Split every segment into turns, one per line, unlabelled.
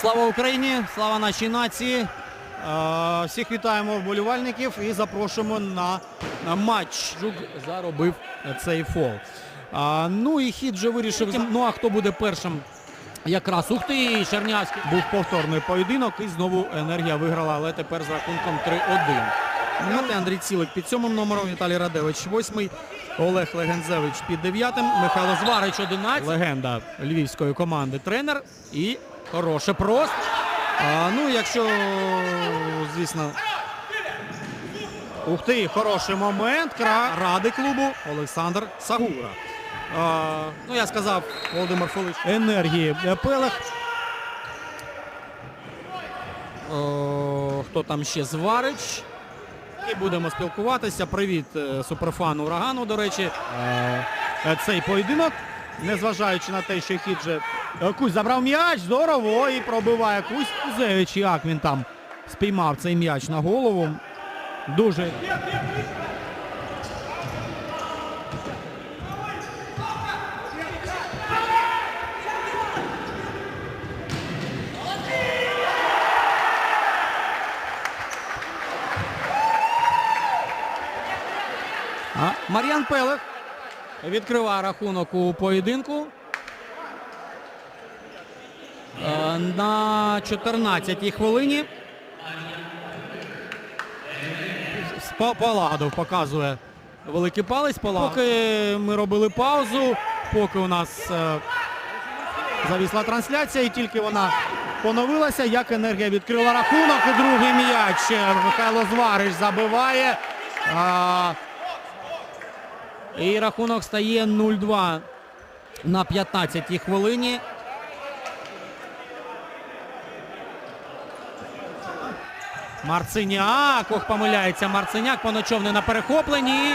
Слава Україні! Слава нашій нації! Е, Всіх вітаємо вболівальників і запрошуємо на матч. Жук заробив цей фол. Ну і хід вже вирішив. Ну а хто буде першим? Якраз ух ти, Чернявський. Був повторний поєдинок і знову енергія виграла, але тепер з рахунком 3-1. Ну, Андрій Цілик під сьомим номером, Віталій Радевич восьмий, Олег Легензевич під дев'ятим, Михайло Зварич 11. Легенда львівської команди тренер. І хороше просто. А, ну, якщо, звісно. Ух ти, хороший момент. Кра... Ради клубу Олександр Сагура. А, ну, я сказав, Володимир Фолич. Енергії Пелех. О, хто там ще Зварич? І будемо спілкуватися. Привіт е, суперфану урагану, до речі. Е, е, Цей поєдинок, незважаючи на те, що хід же Е, Кузь забрав м'яч, здорово, і пробиває Кузь. Кузевич, як він там спіймав цей м'яч на голову. Дуже. Мар'ян Пелех відкриває рахунок у поєдинку. На 14-й хвилині. Паладов показує великий палець. Паладов. Поки ми робили паузу, поки у нас е, завісла трансляція, і тільки вона поновилася, як енергія відкрила рахунок. І другий м'яч Михайло Зварич забиває. А, і рахунок стає 0-2 на 15-й хвилині. Марциняк. Ох, помиляється Марциняк. Поночовний на перехопленні.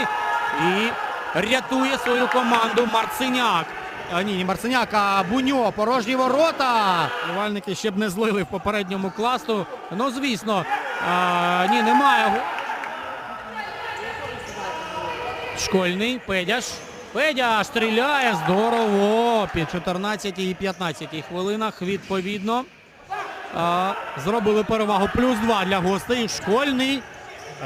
І рятує свою команду Марциняк. А, ні, не Марциняк, а Буньо. Порожні ворота. Вальники ще б не злили в попередньому класу. Ну, звісно, а, ні, немає. Школьний. Педяш. Педяш стріляє. Здорово. Під 14 і 15 хвилинах відповідно. Зробили перевагу плюс два для гостей. Школьний.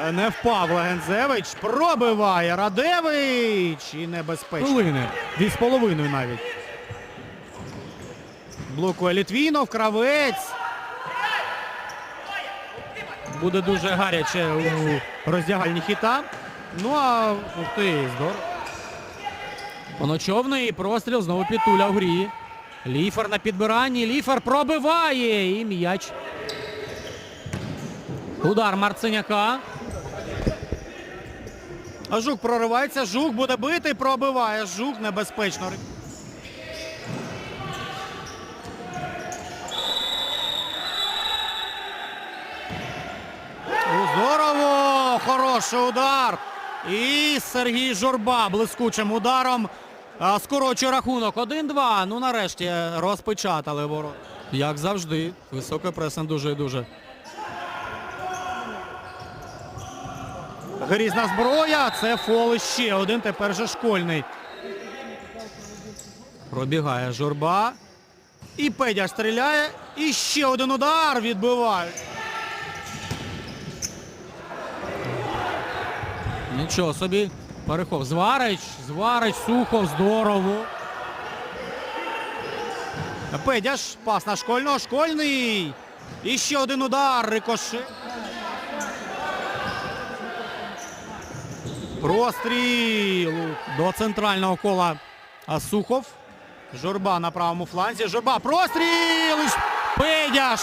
Е, Не впав Легензевич. Пробиває Радевич. І небезпечно. Хвилини. Дві з половиною навіть. Блокує Літвінов, кравець. Буде дуже гаряче у роздягальні хіта. Ну а ух ти, здорово. Поночовний простріл знову Пітуля в грі. Ліфер на підбиранні. Ліфер пробиває. І м'яч. Удар Марциняка. А Жук проривається. Жук буде бити. Пробиває. Жук небезпечно. Здорово! Хороший удар. І Сергій Журба блискучим ударом скорочує рахунок. 1-2. Ну нарешті розпечатали ворот. Як завжди. Високий пресинг дуже і дуже. Грізна зброя. Це фол ще один. Тепер же школьний. Пробігає журба. І Педя стріляє. І ще один удар відбивають. Нічого собі. Перехов. Зварич. Зварич, Сухов, здорово. Педяш. Пас на школьного. Школьний. І ще один удар. Рикоши. Простріл до центрального кола Сухов. Журба на правому фланзі. Журба. Простріл! Педяш.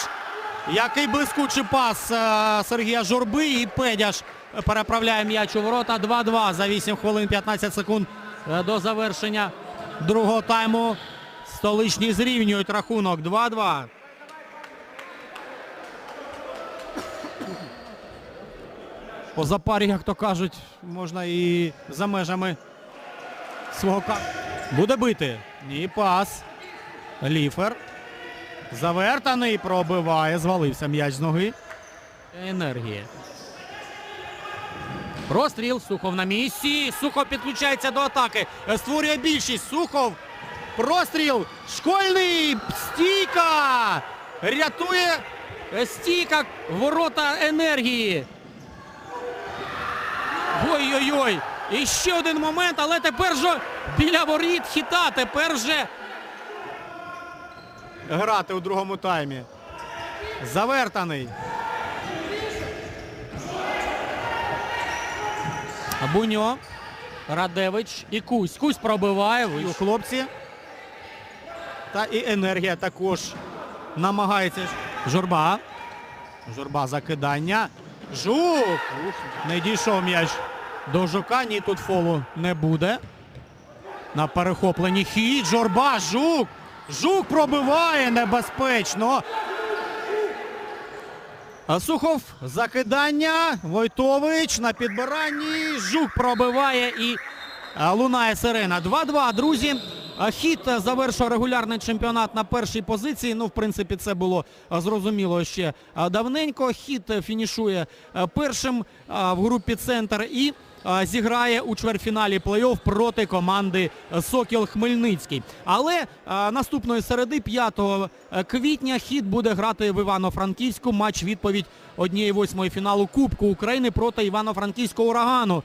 Який блискучий пас е, Сергія Журби і Педяш переправляє м'яч у ворота. 2-2 за 8 хвилин 15 секунд е, до завершення другого тайму. Столичні зрівнюють рахунок 2-2. По запарі, як то кажуть, можна і за межами свого ка. Буде бити. Ні, пас. Ліфер. Завертаний, пробиває. Звалився м'яч з ноги. Енергія. Простріл. Сухов на місці. Сухов підключається до атаки. Е, Створює більшість. Сухов. Простріл. Школьний. Стійка. Рятує стійка ворота енергії. Ой-ой-ой. І ще один момент, але тепер же біля воріт хіта. Тепер же грати у другому таймі. Завертаний. Буньо. Радевич і Кусь. Кусь пробиває. Ви хлопці. Та і енергія також намагається. Журба. Журба закидання. Жук! Не дійшов м'яч до жука. Ні, тут фолу не буде. На перехопленні хід. Журба, жук! Жук пробиває небезпечно. Сухов закидання. Войтович на підбиранні. Жук пробиває і лунає сирена. 2-2, друзі. Хід завершив регулярний чемпіонат на першій позиції. Ну, в принципі, це було зрозуміло ще давненько. Хід фінішує першим в групі центр і зіграє у чвертьфіналі плей-офф проти команди е, Сокіл Хмельницький. Але наступної середи, 5 квітня, хід буде грати в Івано-Франківську. Матч відповідь однієї восьмої фіналу Кубку України проти Івано-Франківського урагану.